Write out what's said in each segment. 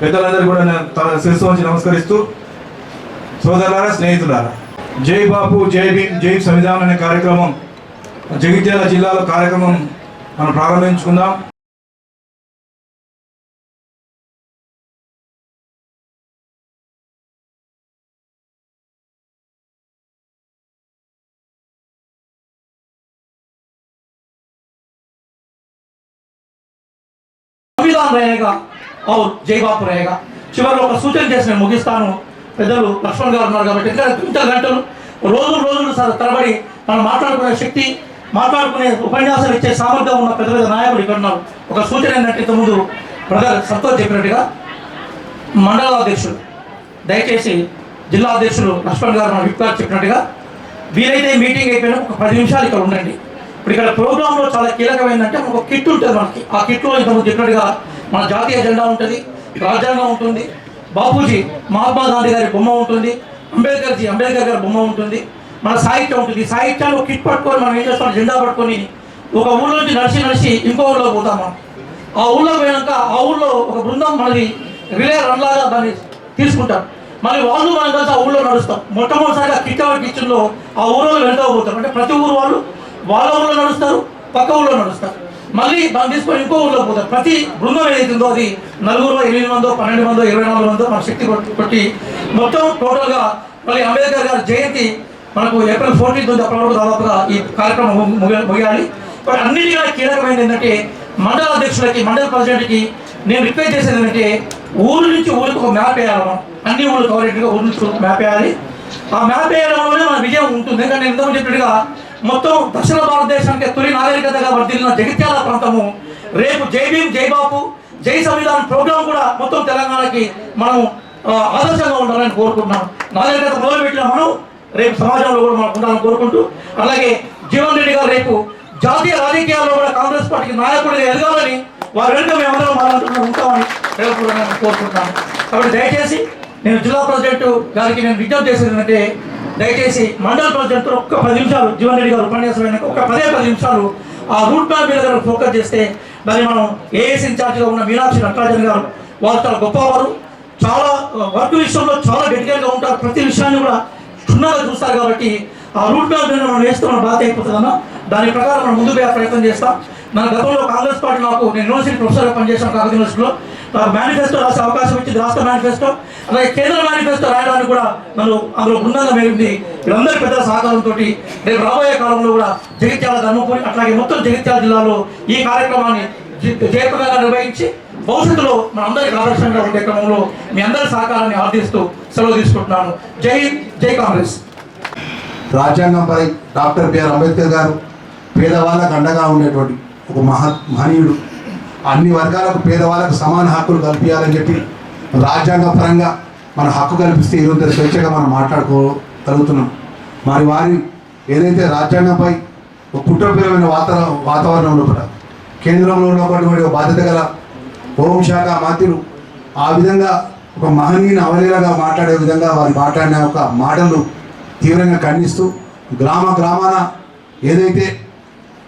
పెద్దలందరూ కూడా తన శిరస్సు వచ్చి నమస్కరిస్తూ సోదరులారా స్నేహితులారా జై బాపు జై భీమ్ జై సంవిధానం అనే కార్యక్రమం జగిత్యాల జిల్లాలో కార్యక్రమం మనం ప్రారంభించుకుందాం. సంవిధాన అవును జైబాబు రాయగా చివరిలో ఒక సూచన చేసి నేను ముగిస్తాను. పెద్దలు లక్ష్మణ్ గారు ఉన్నారు కాబట్టి ఇంకా ఇంత గంటలు రోజులు సార్ తరబడి మనం మాట్లాడుకునే శక్తి మాట్లాడుకునే ఉపన్యాసాలు ఇచ్చే సామర్థ్యం ఉన్న పెద్ద పెద్ద నాయకులు ఇక్కడ ఉన్నారు. ఒక సూచన ఏంటంటే ముందు బ్రదర్ సంతోష్ చెప్పినట్టుగా మండల అధ్యక్షులు దయచేసి జిల్లా అధ్యక్షులు లక్ష్మణ్ గారు మన విప్ చెప్పినట్టుగా వీలైతే మీటింగ్ అయిపోయినా ఒక పది నిమిషాలు ఇక్కడ ఉండండి. ఇప్పుడు ఇక్కడ ప్రోగ్రాంలో చాలా కీలకమైందంటే ఒక కిట్ ఉంటుంది మనకి. ఆ కిట్లో ఇంతకుముందు చెప్పినట్టుగా మన జాతీయ జెండా ఉంటుంది రాజ్యాంగం ఉంటుంది బాపూజీ మహాత్మా గాంధీ గారి బొమ్మ ఉంటుంది అంబేద్కర్ జీ అంబేద్కర్ గారి బొమ్మ ఉంటుంది. మన సాహిత్యం ఉంటుంది. ఈ సాహిత్యాన్ని కిట్ పట్టుకొని మనం ఏం చేస్తాం? జెండా పట్టుకొని ఒక ఊళ్ళో నుంచి నడిచి నడిచి ఇంకో ఊళ్ళో పోతాం మనం. ఆ ఊళ్ళో పోయాక ఆ ఊళ్ళో ఒక బృందం మనది రిలే రన్ లాగా దాన్ని తీసుకుంటారు. మళ్ళీ వాళ్ళు మనం కలిసి ఆ ఊళ్ళో నడుస్తాం. మొట్టమొదటిసారిగా కిట్టవాడి కిచెన్లో ఆ ఊళ్ళో వెళ్తూ పోతారు. అంటే ప్రతి ఊరు వాళ్ళు వాళ్ళ ఊళ్ళో నడుస్తారు పక్క ఊళ్ళో నడుస్తారు. మళ్ళీ దాన్ని తీసుకొని ఇంకో ఊళ్ళో పోతారు ప్రతి బృందం ఏదైతుందో అది నలుగురు ఎనిమిది మందో పన్నెండు మందో ఇరవై నాలుగు మందో మన శక్తి కొట్టి- కొట్టి మొత్తం టోటల్గా మళ్ళీ అంబేద్కర్ గారి జయంతి మనకు ఏప్రిల్ ఫోర్టీన్త్ ఉంది అప్పటి వరకు దాదాపుగా ఈ కార్యక్రమం ముగియాలి. బట్ అన్నిటికన్నా కీలకమైనది ఏంటంటే మండల అధ్యక్షులకి మండల ప్రెసిడెంట్కి నేను రిక్వెస్ట్ చేసేది ఏంటంటే ఊరు నుంచి ఊరికి ఒక మ్యాప్ వేయాలి మనం. అన్ని ఊళ్ళు కవరేట్గా ఊరు నుంచి మ్యాప్ వేయాలి. ఆ మ్యాప్ వేయడంలోనే మన విజయం ఉంటుంది. ఎందుకంటే నేను ఇంతకుముందు చెప్పినట్టుగా మొత్తం దక్షిణ భారతదేశానికి తొలి నాగరికతగా వర్దిల్లిన జగిత్యాల ప్రాంతము. రేపు జై భీమ్ జై బాపు జై సంవిధాన్ ప్రోగ్రాం కూడా మొత్తం తెలంగాణకి మనం ఆదర్శంగా ఉండాలని కోరుకుంటున్నాం. నాగరికత మొదలుపెట్టిన మనం రేపు సమాజంలో కూడా మనం ఉండాలని కోరుకుంటూ అలాగే జీవన్ రెడ్డి గారు రేపు జాతీయ రాజకీయాల్లో కూడా కాంగ్రెస్ పార్టీకి నాయకుడిగా ఎదగాలని వారి వెనుక మేమందరం మాట్లాడుతూ ఉంటామని రేపు కోరుకుంటున్నాను కాబట్టి దయచేసి నేను జిల్లా ప్రెసిడెంట్ గారికి నేను విజ్ఞప్తి చేసేది ఏంటంటే దయచేసి మండల ప్రెసిడెంట్ ఒక్క పది నిమిషాలు జీవన్ రెడ్డి గారు ఉపన్యాసం అయినాక ఒక పదే పది నిమిషాలు ఆ రూట్ మ్యాప్ మీద గారు ఫోకస్ చేస్తే దాన్ని మనం ఏఎస్ ఇన్ఛార్జ్గా ఉన్న మీనాక్షి నటరాజన్ గారు వారు చాలా గొప్పవారు. చాలా వర్క్ విషయంలో చాలా డెడికేట్గా ఉంటారు. ప్రతి విషయాన్ని కూడా క్షుణ్ణంగా చూస్తారు కాబట్టి ఆ రూట్ మ్యాప్ మీద మనం వేస్తే మన బాధ అయిపోతుందన్న దాని ప్రకారం మనం ముందుకు ప్రయత్నం చేస్తాం. మన గతంలో కాంగ్రెస్ పార్టీ నాకు నేను యూనివర్సిటీ ప్రొఫెసర్గా పనిచేశాను కాకతీయ యూనివర్సిటీలో. మేనిఫెస్టో రాసే అవకాశం ఇచ్చింది రాష్ట్ర మేనిఫెస్టో అలాగే కేంద్ర మేనిఫెస్టో రాయడానికి కూడా నన్ను అందులో బృందంగా మెరిగింది వీళ్ళందరి పెద్ద సహకారంతో రేపు రాబోయే కాలంలో కూడా జగిత్యాల ధర్మపురి అట్లాగే మొత్తం జగిత్యాల జిల్లాలో ఈ కార్యక్రమాన్ని జ- జయప్రదంగా నిర్వహించి భవిష్యత్తులో మనందరికి ఆదర్శంగా ఉండే క్రమంలో మీ అందరి సహకారాన్ని ఆర్థిస్తూ సెలవు తీసుకుంటున్నాను. జై జై కాంగ్రెస్. రాజ్యాంగంపై డాక్టర్ బిఆర్ అంబేద్కర్ గారు పేదవాళ్ళకు అండగా ఉండేటువంటి ఒక మహా మహనీయుడు. అన్ని వర్గాలకు పేదవాళ్ళకు సమాన హక్కులు కల్పించాలని చెప్పి రాజ్యాంగ పరంగా మన హక్కు కల్పిస్తే ఈరోజు స్వేచ్ఛగా మనం మాట్లాడుకోగలుగుతున్నాం. మరి వారి ఏదైతే రాజ్యాంగంపై ఒక కుట్రపీరమైన వాతావరణ వాతావరణంలో కూడా కేంద్రంలో ఉన్నటువంటి బాధ్యత గల హోంశాఖ మంత్రులు ఆ విధంగా ఒక మహనీయుని అవలీలగా మాట్లాడే విధంగా వారు మాట్లాడిన ఒక మాటలు తీవ్రంగా ఖండిస్తూ గ్రామ గ్రామాన ఏదైతే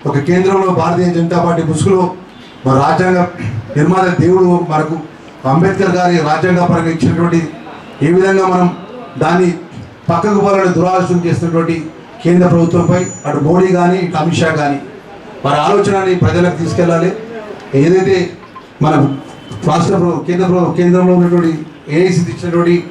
ఒక కేంద్రంలో భారతీయ జనతా పార్టీ ముసుగులో మన రాజ్యాంగ నిర్మాత దేవుడు మనకు అంబేద్కర్ గారి రాజ్యాంగ పరంగా ఇచ్చినటువంటి ఏ విధంగా మనం దాన్ని పక్కకు పోలని దురాలోచన చేసినటువంటి కేంద్ర ప్రభుత్వంపై అటు మోడీ కానీ ఇటు అమిత్ షా కానీ వారి ఆలోచనని ప్రజలకు తీసుకెళ్ళాలి. ఏదైతే మన రాష్ట్ర ప్రభు- కేంద్ర ప్రభు- కేంద్రంలో ఉన్నటువంటి ఏఐసి ఇచ్చినటువంటి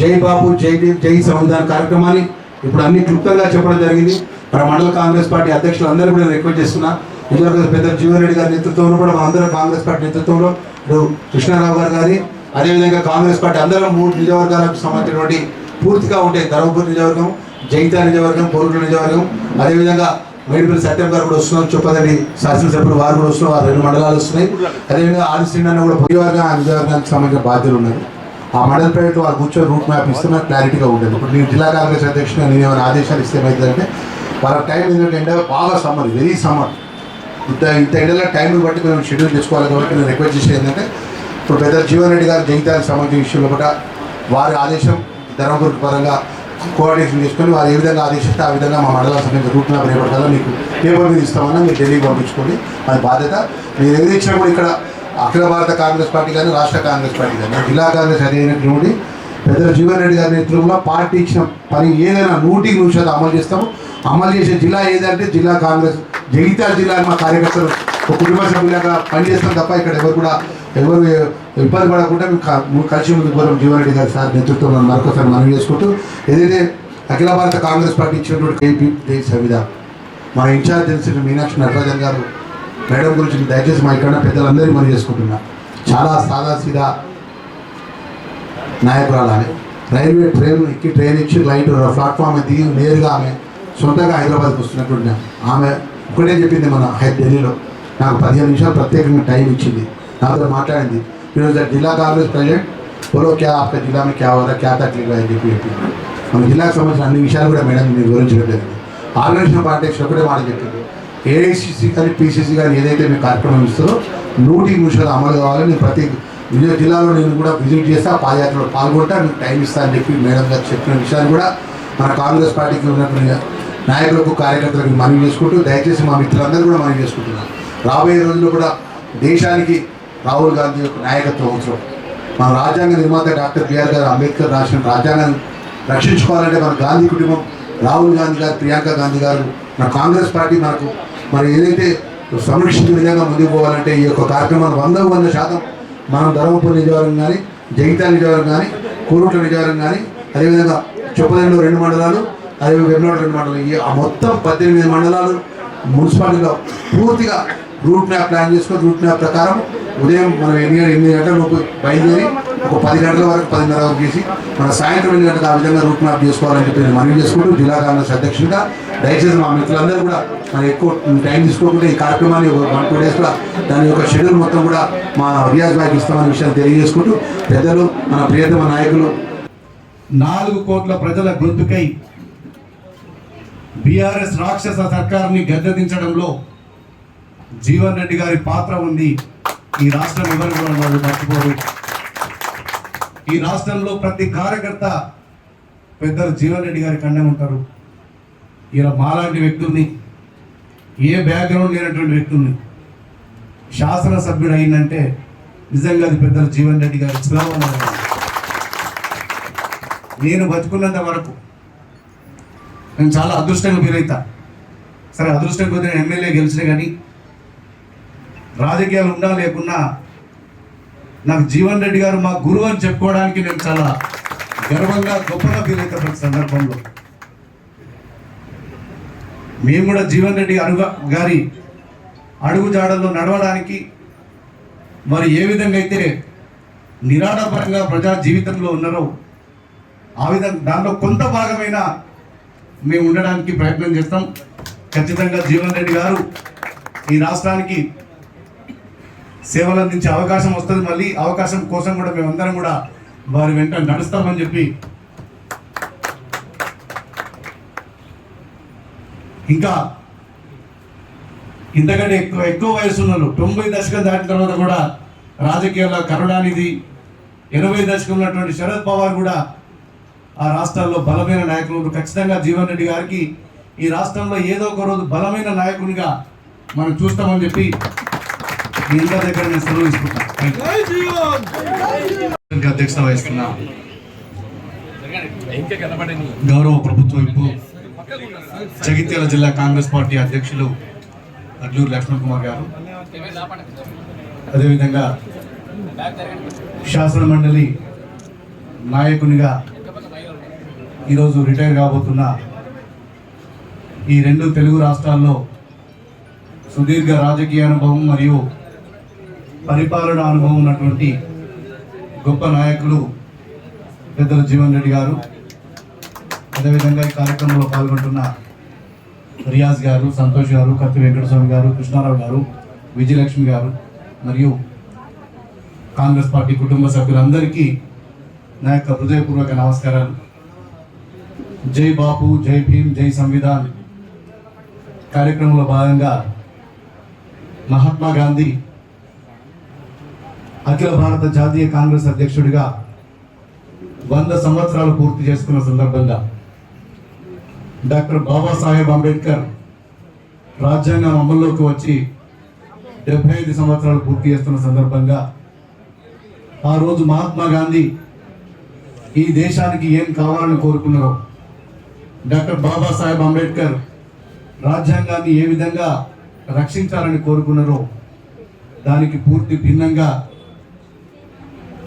జై బాబు జై జై సంవిధాన కార్యక్రమాన్ని ఇప్పుడు అన్ని క్లుప్తంగా చెప్పడం జరిగింది. మన మండల కాంగ్రెస్ పార్టీ అధ్యక్షులు అందరూ కూడా రిక్వెస్ట్ చేస్తున్నా. నిజంగా పెద్ద జీవన్ రెడ్డి గారి నేతృత్వంలో కూడా మనందరం కాంగ్రెస్ పార్టీ నేతృత్వంలో ఇప్పుడు కృష్ణారావు గారు కానీ అదేవిధంగా కాంగ్రెస్ పార్టీ అందరం మూడు నియోజకవర్గాలకు సంబంధించినటువంటి పూర్తిగా ఉంటాయి ధర్మపూర్ నియోజకవర్గం జైతా నియోజకవర్గం పొరుగుల నియోజకవర్గం అదేవిధంగా మేడిపల్లి సత్యం గారు కూడా వస్తున్నారు. చొప్పదండి శాసనసభ్యులు వారు కూడా వస్తున్నారు. వారు రెండు మండలాలు వస్తున్నాయి. అదేవిధంగా ఆది శ్రీనన్న కూడా నియోజకవర్గం ఆ నియోజకవర్గానికి సంబంధించిన బాధ్యతలు ఉన్నాయి ఆ మండల ప్రైవేట్ వారు కూర్చొని రూట్ మ్యాప్ ఇస్తున్న క్లారిటీగా ఉండేది. ఇప్పుడు నేను జిల్లా కాంగ్రెస్ అధ్యక్షుడు నేను ఏమైనా ఆదేశాలు ఇస్తే ఏమైందంటే వాళ్ళ టైం ఏంటంటే ఎండ బాగా సమ్మర్ వెరీ సమ్మర్. ఇంత ఇంత ఎండలో టైం బట్టి మేము షెడ్యూల్ చేసుకోవాలి కాబట్టి నేను రిక్వెస్ట్ చేసేది ఏంటంటే ఇప్పుడు పెద్ద జీవన్ రెడ్డి గారు జగిత్యాలకు సంబంధించిన విషయంలో కూడా వారి ఆదేశం ధర్మపురి పరంగా కోఆర్డినేషన్ చేసుకొని వారు ఏ విధంగా ఆదేశిస్తే ఆ విధంగా మా మండలం సంబంధించిన రూట్ మ్యాప్ రేపటి మీకు పేపర్ మీద ఇస్తామన్నా మీరు ఢిల్లీకి పంపించుకోండి. అది బాధ్యత. మీరు ఏది ఇచ్చినా కూడా ఇక్కడ అఖిల భారత కాంగ్రెస్ పార్టీ కానీ రాష్ట్ర కాంగ్రెస్ పార్టీ కానీ జిల్లా కాంగ్రెస్ అధినటువంటి పెద్దల జీవన్ రెడ్డి గారి నేతృత్వంలో పార్టీ ఇచ్చిన పని ఏదైనా నూటికి నూరు శాతం అమలు చేస్తాము. అమలు చేసే జిల్లా ఏదంటే జిల్లా కాంగ్రెస్ జగిత్యాల జిల్లా మా కార్యకర్తలు ఒక కుటుంబ సభ్యులాగా పనిచేస్తాం తప్ప ఇక్కడ ఎవరు కూడా ఎవరు ఇబ్బంది పడకుండా మేము కలిసి ముందుకు పోతాం జీవన్రెడ్డి గారి సార్ నేతృత్వంలో మరొకసారి మనం చేసుకుంటూ ఏదైతే అఖిల భారత కాంగ్రెస్ పార్టీ ఇచ్చినటువంటి కేపీ సవిధ మా ఇన్ఛార్జ్ తెలిసిన మీనాక్షి నటరాజన్ గారు మేడం గురించి దయచేసి మా ఇక్కడ పెద్దలందరినీ మనం చేసుకుంటున్నా. చాలా సాదాసీదా నాయకురాలు ఆమె. రైల్వే ట్రైన్ ఎక్కి ట్రైన్ ఇచ్చి లైట్ ప్లాట్ఫామ్ దిగి నేరుగా ఆమె సొంతంగా హైదరాబాద్కి వస్తున్నటువంటి ఆమె. ఇప్పుడే చెప్పింది మన ఢిల్లీలో. నాకు పదిహేను నిమిషాలు ప్రత్యేకంగా టైం ఇచ్చింది. నాతో మాట్లాడింది. ఈరోజు జిల్లా కాంగ్రెస్ ప్రెసిడెంట్ బోలో క్యా ఆఫ్ జిల్లా మీద క్యా వారా క్యా తక్లీఫ్ అని చెప్పి చెప్పింది. మన జిల్లాకు సంబంధించిన అన్ని విషయాలు కూడా మేడం మీరు వివరించడం జరిగింది ఆర్గనైజేషన్ పార్టీ కూడా మాట చెప్పింది ఏఐసిసి కానీ పీసీసీ కానీ ఏదైతే మీ కార్యక్రమం ఇస్తుందో నూటికి నిమిషాలు అమలు కావాలి నేను ప్రతి విజయ జిల్లాలో నేను కూడా విజిట్ చేస్తే ఆ పాదయాత్రలో పాల్గొంటా మీకు టైం ఇస్తా అని చెప్పి మేడం గారు చెప్పిన విషయాలు కూడా మన కాంగ్రెస్ పార్టీకి ఉన్నటువంటి నాయకులకు కార్యకర్తలకు మనవి చేసుకుంటూ దయచేసి మా మిత్రులందరూ కూడా మనవి చేసుకుంటున్నాను రాబోయే రోజుల్లో కూడా దేశానికి రాహుల్ గాంధీ యొక్క నాయకత్వం అవసరం. మన రాజ్యాంగ నిర్మాత డాక్టర్ బిఆర్ గారు అంబేద్కర్ రాసిన రాజ్యాంగాన్ని రక్షించుకోవాలంటే మన గాంధీ కుటుంబం రాహుల్ గాంధీ గారు ప్రియాంక గాంధీ గారు మన కాంగ్రెస్ పార్టీ మనకు మరి ఏదైతే సంరక్షించే విధంగా ముందుకు పోవాలంటే ఈ యొక్క కార్యక్రమాలు వంద వంద శాతం మనం ధర్మపూర్ నిజవారం కానీ జగితాల నిజవరం కానీ కోరుట నిజవారం కానీ అదేవిధంగా చొప్పదంలో రెండు మండలాలు అదే వెమ్లాడు రెండు మండలం ఆ మొత్తం పద్దెనిమిది మండలాలు మున్సిపాలిటీలో పూర్తిగా రూట్ మ్యాప్ ప్లాన్ చేసుకొని రూట్ మ్యాప్ ప్రకారం ఉదయం మనం ఎన్ని ఎనిమిది గంటల లోపు బయలుదేరి ఒక పది గంటల వరకు పదిన్నర వరకు చేసి మన సాయంత్రం ఎనిమిది గంటలకు ఆ విధంగా రూట్ మ్యాప్ చేసుకోవాలని చెప్పి నేను మనవి చేసుకుంటూ జిల్లా కాంగ్రెస్ అధ్యక్షుడిగా దయచేసి మా మిత్రులందరూ కూడా మనం ఎక్కువ టైం తీసుకోకుండా ఈ కార్యక్రమాన్ని ఒక వన్ టూ డేస్లో దాని యొక్క షెడ్యూల్ మొత్తం కూడా మా రియాజ్ బ్యాక్ ఇస్తామనే విషయాన్ని తెలియజేసుకుంటూ పెద్దలు మన ప్రియతమ నాయకులు. నాలుగు కోట్ల ప్రజల గొంతుకై బీఆర్ఎస్ రాక్షస సర్కారుని గద్దెదించడంలో జీవన్ రెడ్డి గారి పాత్ర ఉంది. ఈ రాష్ట్రం ఎవరు కూడా వాళ్ళు మర్చిపోరు. ఈ రాష్ట్రంలో ప్రతి కార్యకర్త పెద్దలు జీవన్ రెడ్డి గారి కండే ఉంటారు. ఇలా మాలాంటి వ్యక్తుల్ని ఏ బ్యాక్గ్రౌండ్ లేనటువంటి వ్యక్తుల్ని శాసనసభ్యుడు అయిందంటే నిజంగా అది పెద్దలు జీవన్ రెడ్డి గారి చిరవన నేను బతుకున్నంత వరకు నేను చాలా అదృష్టంగా ఫీల్ అవుతా సరే అదృష్టం కొద్ది నేను ఎమ్మెల్యే గెలిచిన కానీ రాజకీయాలు ఉండా లేకున్నా నాకు జీవన్ రెడ్డి గారు మా గురువు అని చెప్పుకోవడానికి నేను చాలా గర్వంగా గొప్పగా ఫీల్ అవుతా ప్రతి సందర్భంలో. మేము కూడా జీవన్ రెడ్డి అడుగు గారి అడుగు జాడల్లో నడవడానికి మరి ఏ విధంగా అయితే నిరాడపరంగా ప్రజా జీవితంలో ఉన్నారో ఆ విధంగా దానిలో కొంత భాగమైన మేము ఉండడానికి ప్రయత్నం చేస్తాం. ఖచ్చితంగా జీవన్ రెడ్డి గారు ఈ రాష్ట్రానికి సేవలు అందించే అవకాశం వస్తుంది. మళ్ళీ అవకాశం కోసం కూడా మేమందరం కూడా వారి వెంట నడుస్తామని చెప్పి ఇంకా ఇంతకంటే ఎక్కువ ఎక్కువ వయసు ఉన్నారు తొంభై దశకం దాటిన తర్వాత కూడా రాజకీయాల్లో కరుణానిధి ఎనభై దశకం ఉన్నటువంటి శరద్ పవార్ కూడా ఆ రాష్ట్రాల్లో బలమైన నాయకులు. ఖచ్చితంగా జీవన్ రెడ్డి గారికి ఈ రాష్ట్రంలో ఏదో ఒక రోజు బలమైన నాయకునిగా మనం చూస్తామని చెప్పి మీ అందరి దగ్గర నేను సెలవు you. అధ్యక్షత వహిస్తున్నా గౌరవ ప్రభుత్వ విప్పు జగిత్యాల జిల్లా కాంగ్రెస్ పార్టీ అధ్యక్షులు అడ్లూరు లక్ష్మణ్ కుమార్ గారు అదేవిధంగా శాసన మండలి నాయకునిగా ఈరోజు రిటైర్ కాబోతున్న ఈ రెండు తెలుగు రాష్ట్రాల్లో సుదీర్ఘ రాజకీయ అనుభవం మరియు పరిపాలన అనుభవం ఉన్నటువంటి గొప్ప నాయకులు పెద్దల జీవన్ రెడ్డి గారు అదేవిధంగా ఈ కార్యక్రమంలో పాల్గొంటున్న రియాజ్ గారు సంతోష్ గారు కత్తి వెంకటస్వామి గారు కృష్ణారావు గారు విజయలక్ష్మి గారు మరియు కాంగ్రెస్ పార్టీ కుటుంబ సభ్యులందరికీ నా యొక్క హృదయపూర్వక నమస్కారాలు. జై బాపు జై భీమ్ జై సంవిధాన్ కార్యక్రమంలో భాగంగా మహాత్మా గాంధీ అఖిల భారత జాతీయ కాంగ్రెస్ అధ్యక్షుడిగా వంద సంవత్సరాలు పూర్తి చేసుకున్న సందర్భంగా డాక్టర్ బాబాసాహెబ్ అంబేద్కర్ రాజ్యాంగం అమల్లోకి వచ్చి డెబ్బై ఐదు సంవత్సరాలు పూర్తి చేస్తున్న సందర్భంగా ఆ రోజు మహాత్మా గాంధీ ఈ దేశానికి ఏం కావాలని కోరుకున్నారో డాక్టర్ బాబాసాహెబ్ అంబేద్కర్ రాజ్యాంగాన్ని ఏ విధంగా రక్షించాలని కోరుకున్నారో దానికి పూర్తి భిన్నంగా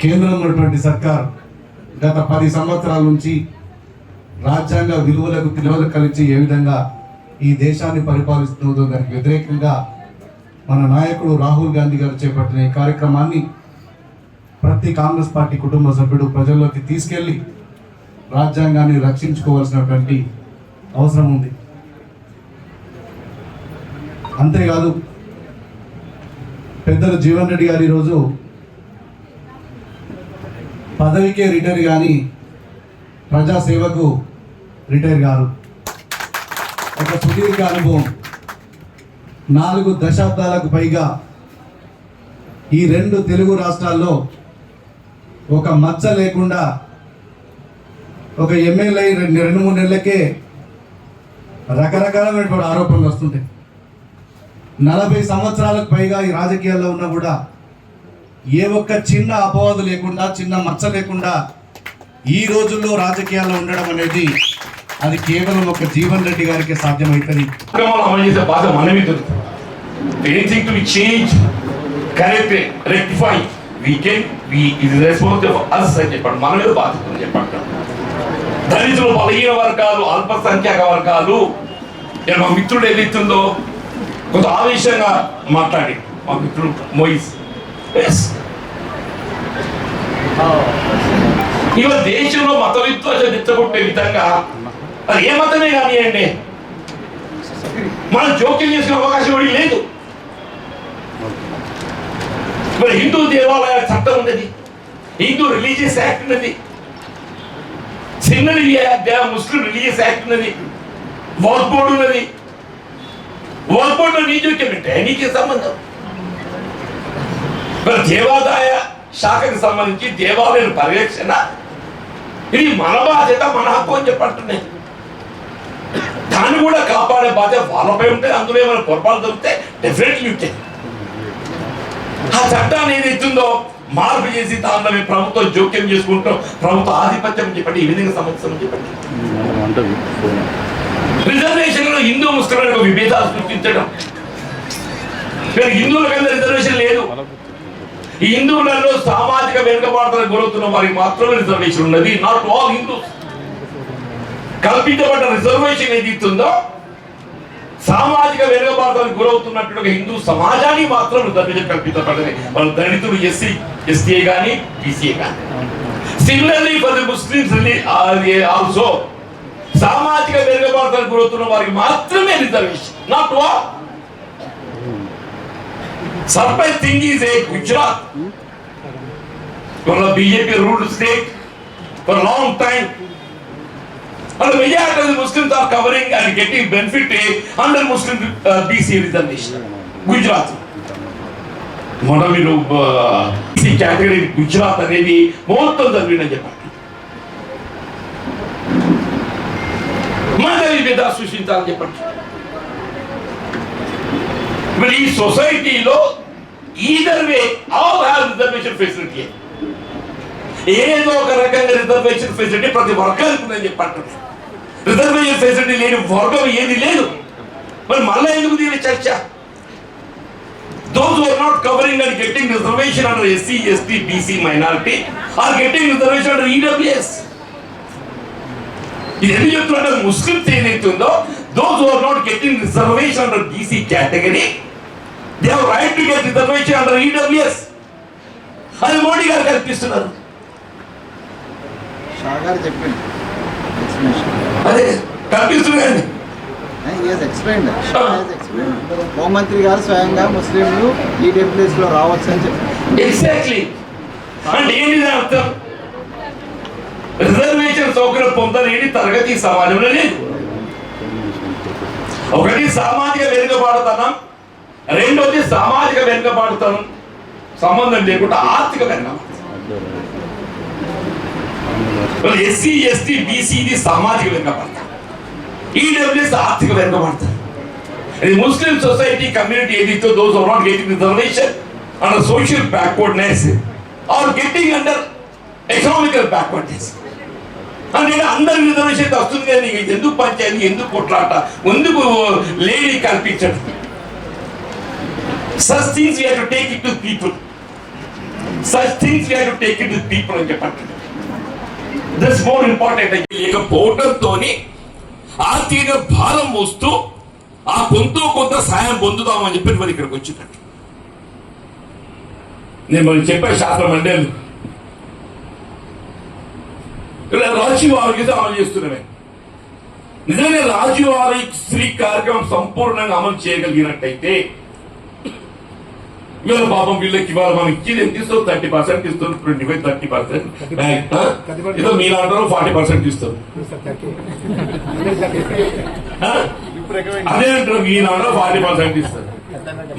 కేంద్రంలో ఉన్నటువంటి సర్కార్ గత పది సంవత్సరాల నుంచి రాజ్యాంగ విలువలకు విలువలు కలిసి ఏ విధంగా ఈ దేశాన్ని పరిపాలిస్తుందో దానికి వ్యతిరేకంగా మన నాయకుడు రాహుల్ గాంధీ గారు చేపట్టిన ఈ కార్యక్రమాన్ని ప్రతి కాంగ్రెస్ పార్టీ కుటుంబ సభ్యుడు ప్రజల్లోకి తీసుకెళ్ళి రాజ్యాంగాన్ని రక్షించుకోవాల్సినటువంటి అవసరం ఉంది. అంతేకాదు పెద్దలు జీవన్ రెడ్డి గారు ఈరోజు పదవికే రిటైర్ కానీ ప్రజాసేవకు రిటైర్ గారు. ఒక సుదీర్ఘ అనుభవం. నాలుగు దశాబ్దాలకు పైగా ఈ రెండు తెలుగు రాష్ట్రాల్లో ఒక మచ్చ లేకుండా ఒక ఎమ్మెల్యే రెండు రెండు మూడు నెలలకే రకరకాలమైనటువంటి ఆరోపణలు వస్తుంటాయి. నలభై సంవత్సరాలకు పైగా ఈ రాజకీయాల్లో ఉన్నా కూడా ఏ ఒక్క చిన్న అపవాదు లేకుండా చిన్న మచ్చ లేకుండా ఈ రోజుల్లో రాజకీయాల్లో ఉండడం అనేది అది కేవలం ఒక జీవన్ రెడ్డి గారికి సాధ్యమవుతుంది కార్యక్రమాలు అమలు చేసే బాధ మన మీద ఉంది. ఎనీథింగ్ టు బి చేంజ్ అని చెప్పండి. మన మీద బాధ్యత చెప్పండి. దళితులు బలహీన వర్గాలు అల్పసంఖ్యాక వర్గాలు. ఇలా మా మిత్రుడు ఏదైతుందో కొంత ఆవేశంగా మాట్లాడి. మా మిత్రుడు మోయిస్. ఎస్ ఇవాళ దేశంలో మత విద్వేషం తెచ్చగొట్టే విధంగా అది ఏ మతమే కానివ్వండి మనం జోక్యం చేసుకునే అవకాశం కూడా లేదు. మరి హిందూ దేవాలయాల చట్టం ఉన్నది. హిందూ రిలీజియస్ యాక్ట్ ఉన్నది. సిన్నది ముస్లిం రిలీజియస్ యాక్ట్ ఉన్నది వర్క్ బోర్డు ఉన్నది వర్క్ బోర్డులో నీ అంటే నీకే సంబంధం. మరి దేవాదాయ శాఖకు సంబంధించి దేవాలయం పర్యవేక్షణ. ఇది మన బాధ్యత మన హక్కు అని చెప్పంటున్నాయి దాన్ని కూడా కాపాడే బాధ్యత వాళ్ళపై ఉంటే అందులో ఏమైనా పొరపాటు దొరికితే డెఫినెట్లీ ఉంటాయి. ఆ చట్టాన్ని ఏదైతుందో మార్పు చేసి దానిలో మేము ప్రభుత్వం జోక్యం చేసుకుంటాం ప్రభుత్వ ఆధిపత్యం చెప్పండి ఈ విధంగా సమస్యలు చెప్పండి. రిజర్వేషన్లో హిందూ ముస్లింలకు విభేదాలు సృష్టించడం. హిందువుల మీద రిజర్వేషన్ లేదు. ఈ హిందువులలో సామాజిక వెనుకబాటులకు గురవుతున్న వారికి మాత్రమే రిజర్వేషన్ ఉన్నది. నాట్ ఆల్ హిందూస్ కల్పించబడ్డ రిజర్వేషన్ ఏది ఇస్తుందో సామాజిక వెనుకబాటులకు ఒక హిందూ సమాజాన్ని మాత్రం రిజర్వేషన్ కల్పించబడ్డది వాళ్ళు దళితులు ఎస్సీ ఎస్టీఏ కానీ బీసీఏ కానీ similarly for the Muslims also సామాజిక వెనుకబాటులకు గురవుతున్న వారికి మాత్రమే రిజర్వేషన్. నాట్ వా sarpanch thing is a Gujarat Well, BJP ruled state for a long. And the majority of the Muslims are covering and getting benefit eh, under Muslim uh, BC reservation. Gujarat. మొన్న మీరు BC category Gujarat అనేది మొత్తం చదివినని చెప్పండి మత విభేద సృష్టించాలని చెప్పండి మరి ఈ సొసైటీలో either way all have reservation facility ఏదో ఒక రకంగా రిజర్వేషన్ ఫెసిలిటీ ప్రతి వర్గానికి ఉందని చెప్పండి రిజర్వేషన్ ఫెసిలిటీ లేని వర్గం ఏది లేదు. మరి మళ్ళీ ఎందుకు దీని చర్చ? Those are not covering and getting reservation under SC ST BC minority are getting reservation under EWS ఇది ఎందుకు చెప్తున్నట్టు ముస్లిమ్స్ ఏదైతే ఉందో those are not getting reservation under BC category they have right to get reservation under EWS అది మోడీ గారు కల్పిస్తున్నారు. షా గారు చెప్పిండు. అదే ఎక్స్ప్లెయిన్ హోంమంత్రి గారు స్వయంగా ముస్లింలు ఈడబ్ల్యూఎస్లో రావచ్చు అని చెప్పి ఎగ్జాక్ట్లీ అంటే ఏంటి అర్థం? రిజర్వేషన్ సౌకర్యం పొందలేని తరగతి ఈ సమాజంలో లేదు. ఒకటి సామాజిక వెనుకబాటుతనం రెండోది సామాజిక వెనుకబాటుతనం. సంబంధం లేకుండా ఆర్థిక వెనుకబాటు ఎస్సీ ఎస్టీ బీసీ సామాజిక వెనుకబడతారు ఈడబ్ల్యూఎస్ ఆర్థిక వెనుకబడతారు The Muslim society community ఏదైతే those are not getting reservation under social backwardness are are under economical backwardness అంటే అందరి రిజర్వేషన్ వస్తుంది కానీ నీకు ఎందుకు పంచాయతీ ఎందుకు కొట్లాట ఎందుకు లేడీ కల్పించడం. Such things you to take it to people such things you to take it to people అని చెప్పండి. దిస్ మోర్ ఇంపార్టెంట్ లేకపోవడంతో ఆర్థిక భారం మోస్తూ ఆ కొంత కొంత సాయం పొందుదామని చెప్పి మరి ఇక్కడికి వచ్చినట్టు నేను మరి చెప్పే శాస్త్రం అంటే ఇలా రాజీవ్ ఆరోగ్యత అమలు చేస్తున్నామే. నిజంగా రాజీవ్ ఆరోగ్యశ్రీ కార్యక్రమం సంపూర్ణంగా అమలు చేయగలిగినట్టయితే ఇవాళ పాపం వీళ్ళకి ఇవాళ మనం ఇచ్చేది ఎంత ఇస్తాం థర్టీ పర్సెంట్ ఇస్తారు. Twenty five thirty percent. ఏదో మీ అంటారు ఫార్టీ పర్సెంట్ ఇస్తారు? అదే అంటారు మీ నాన్న ఫార్టీ పర్సెంట్ ఇస్తారు.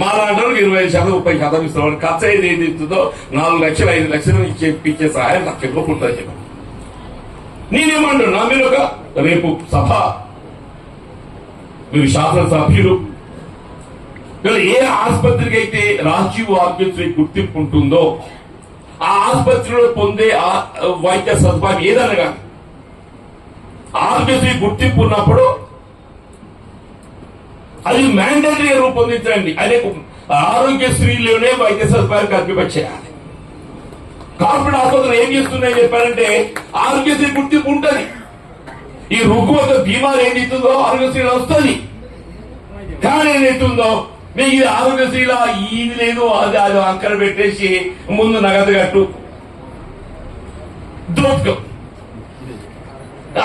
మా దాంట్లో ఇరవై ఐదు శాతం ముప్పై శాతం ఇస్తారు. ఖర్చు అయ్యేది ఏది ఇస్తుందో నాలుగు లక్షలు ఐదు లక్షలు ఇచ్చే ఇచ్చే సహాయం నాకు ఇవ్వకుండా చెప్పాను నేనేమంటున్నా మీరు ఒక రేపు సభ మీరు శాసనసభ్యులు వీళ్ళు ఏ ఆసుపత్రికి అయితే రాజీవ్ ఆరోగ్యశ్రీ గుర్తింపు ఉంటుందో ఆ ఆసుపత్రిలో పొందే వైద్య సదుపాయం ఏదనగా కానీ ఆరోగ్యశ్రీ గుర్తింపు ఉన్నప్పుడు అది మ్యాండేటరీ రూపొందించండి. అదే ఆరోగ్యశ్రీలోనే వైద్య సదుపాయాలు కల్పించేయాలి కార్పొరేట్ ఆసుపత్రులు ఏం చేస్తున్నాయి చెప్పారంటే ఆరోగ్యశ్రీ గుర్తింపు ఉంటుంది. ఈ రుగ్మత బీమాలు ఏం చేస్తుందో ఆరోగ్యశ్రీలో వస్తుంది. కానీ ఏదైతుందో మీకు ఇది ఆరోగ్యశ్రీలో ఇది లేదు అది అది అంకర పెట్టేసి ముందు నగదు కట్టు. దోపుకం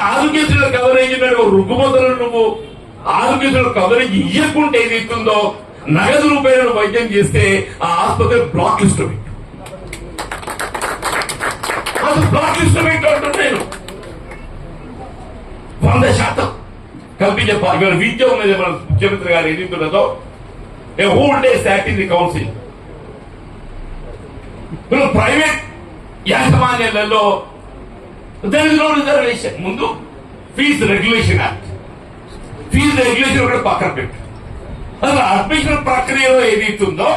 ఆరోగ్యశ్రీలో కవరేజ్ మీద రుగ్మతలు నువ్వు ఆరోగ్యశ్రీలో కవరేజ్ ఇవ్వకుంటే ఏదైతుందో నగదు రూపాయలు వైద్యం చేస్తే ఆ ఆసుపత్రి బ్లాక్ లిస్ట్ పెట్టు. అసలు బ్లాక్ లిస్ట్ పెట్టు అంటున్నాను వంద శాతం. కల్పించే విద్య ఉన్నది మన ముఖ్యమంత్రి గారు A whole whole sat in in council. Council ఇప్పుడు ప్రైవేట్ యాజమాన్యాలలో దర్ ఇస్ నో రిజర్వేషన్ ముందు fees regulation act fees regulation ఒకటి పక్కన పెట్టు అసలు అడ్మిషన్ ప్రక్రియలో ఏదైతుందో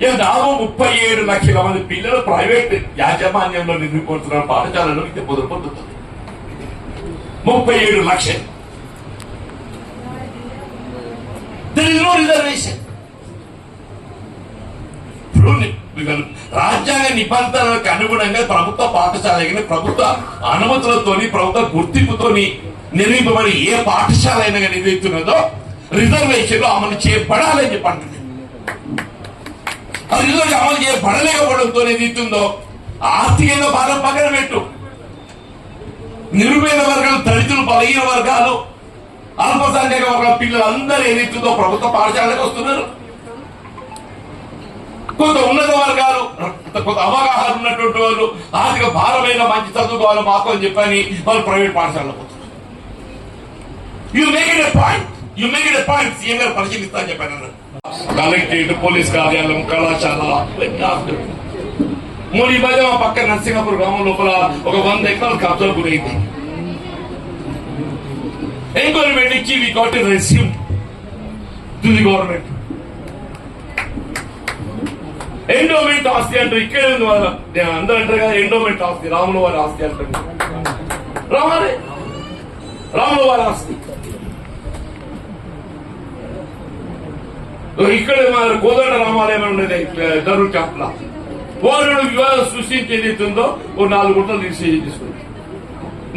ఇక దాదాపు ముప్పై ఏడు లక్షల మంది పిల్లలు ప్రైవేట్ యాజమాన్యంలో నిద్రపోతున్నారు పాఠశాలలో విద్య పొందు పొందుతుంది ముప్పై ఏడు లక్షలు దర్ ఇస్ నో రిజర్వేషన్ ఇప్పుడు రాజ్యాంగ నిబంధనలకు అనుగుణంగా ప్రభుత్వ పాఠశాల ప్రభుత్వ అనుమతులతోని ప్రభుత్వ గుర్తింపుతోని నిర్మింపబడి ఏ పాఠశాల అయినా కానీ ఏదైతున్నదో రిజర్వేషన్ అమలు చేయబడాలని చెప్పి అంటుంది అది అమలు చేయబడలేకపోవడంతో ఏదైతుందో ఆర్థికంగా భారం పక్కన పెట్టు నిరుపేద వర్గాలు దళితులు బలహీన వర్గాలు అల్పసంఖ్యాక వర్గాల పిల్లలు అందరూ ప్రభుత్వ పాఠశాలకు వస్తున్నారు. కొంత ఉన్నత వర్గాలు కొంత అవగాహన ఉన్నటువంటి వాళ్ళు ఆర్థిక భారమైన మంచి చదువుకోవాలి మాకు అని చెప్పని వాళ్ళు ప్రైవేట్ పాఠశాలలో పోతున్నారు you make it a point you make it a point CM garu పరిశీలిస్తా అని చెప్పాను కలెక్టరేట్ పోలీస్ కార్యాలయం కళాశాల మూడు ఈ మధ్య మా పక్క నరసింగపూర్ గ్రామం లోపల ఒక వంద ఎకరాలు కబ్జాలు గురైంది. ఎంక్వైర్మెంట్ ఇచ్చి we got resume to the government endowment ఆస్తి అంటారు ఇక్కడ ఉంది వాళ్ళ నేను అందరూ అంటారు కదా ఎండోమెంట్ ఆస్తి రాముల వారి ఆస్తి అంటారు రామాలే రాముల వారి ఆస్తి ఇక్కడ మన కోదండ రామాలయం ఉండేది దరువు చెప్పల వాడు వివాదం సృష్టించేది ఏదైతుందో ఓ నాలుగు గుంటలు తీసి తీసుకుంటారు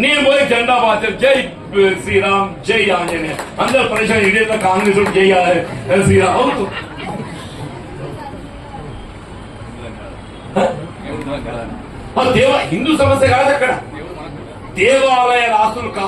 నేను పోయి జెండా పాత్ర జై శ్రీరామ్ జై ఆంజనేయ. అందరు పరిశ్రమ ఇదే కాంగ్రెస్ జై శ్రీరామ్ అవును. ఆ దేవ హిందూ సమస్య కాదు అక్కడ. దేవాలయ కా